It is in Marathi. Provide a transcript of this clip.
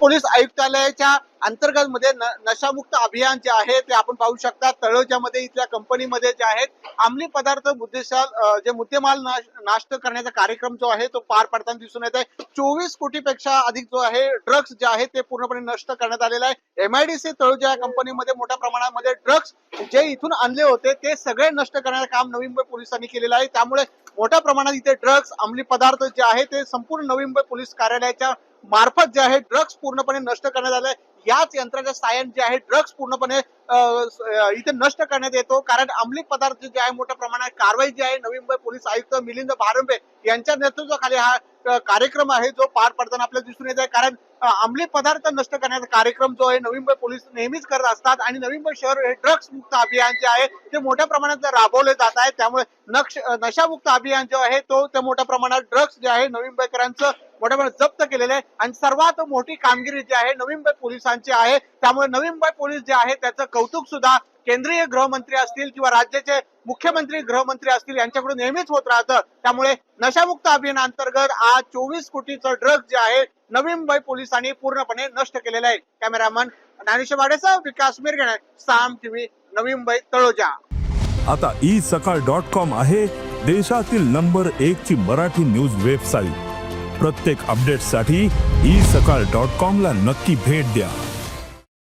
पोलीस आयुक्तालयाच्या अंतर्गत मध्ये नशामुक्त अभियान जे आहे ते आपण पाहू शकता. तळोजामध्ये इथल्या कंपनीमध्ये जे आहेत अंमली पदार्थ मुद्देशाल जे मुद्देमाल नाश करण्याचा कार्यक्रम जो आहे तो पार पडताना दिसून येत आहे. चोवीस कोटीपेक्षा अधिक जो आहे ड्रग्ज जे आहे ते पूर्णपणे नष्ट करण्यात आलेला आहे. एमआयडीसी तळोजा या कंपनीमध्ये मोठ्या प्रमाणामध्ये ड्रग्ज जे इथून आणले होते ते सगळे नष्ट करण्याचं काम नवी मुंबई पोलिसांनी केलेलं आहे. त्यामुळे मोठ्या प्रमाणात इथे ड्रग्ज अंमली पदार्थ जे आहे ते संपूर्ण नवी मुंबई पोलीस कार्यालयाच्या मार्फत जे आहे ड्रग्ज पूर्णपणे नष्ट करण्यात आले. याच यंत्राच्या सायन जे आहे ड्रग्ज पूर्णपणे अं, इथे नष्ट करण्यात येतो. कारण अंमली पदार्थ जे आहे मोठ्या प्रमाणात कारवाई जी आहे नवी मुंबई पोलीस आयुक्त मिलिंद भारंबे यांच्या नेतृत्वाखाली हा कार्यक्रम आहे जो पार पडताना आपल्याला दिसून येत आहे. कारण अंमली पदार्थ नष्ट करण्याचा कार्यक्रम जो आहे नवी मुंबई पोलीस नेहमीच करत असतात आणि नवी मुंबई शहर हे ड्रग्ज मुक्त अभियान जे आहे ते मोठ्या प्रमाणात राबवले जात आहे. त्यामुळे नक्ष नशामुक्त अभियान जो आहे तो त्या मोठ्या प्रमाणात ड्रग्ज जे आहे नवी मुंबईकरांचं मोठ्या प्रमाणात जप्त केलेलं आहे. आणि सर्वात मोठी कामगिरी जी आहे नवी मुंबई पोलिसांची आहे. त्यामुळे नवी मुंबई पोलीस जे आहे त्याचं कौतुक सुद्धा केंद्रीय गृहमंत्री असतील किंवा राज्याचे मुख्यमंत्री गृहमंत्री असतील यांच्याकडून नेहमीच होत राहतं. त्यामुळे नशामुक्त अभियानांतर्गत आज चोवीस कोटीचं ड्रग जे आहे नवी मुंबई पोलिसांनी पूर्णपणे नष्ट केलेलं आहे. कॅमेरामन ज्ञानेश्वर वाडेसह विकास मिरगणे साम टीव्ही नवी मुंबई तळोजा. आता ई सकाळ डॉट कॉम आहे देशातील नंबर एक ची मराठी न्यूज वेबसाईट. प्रत्येक अपडेटसाठी ई सकाळ डॉट कॉम ला नक्की भेट द्या.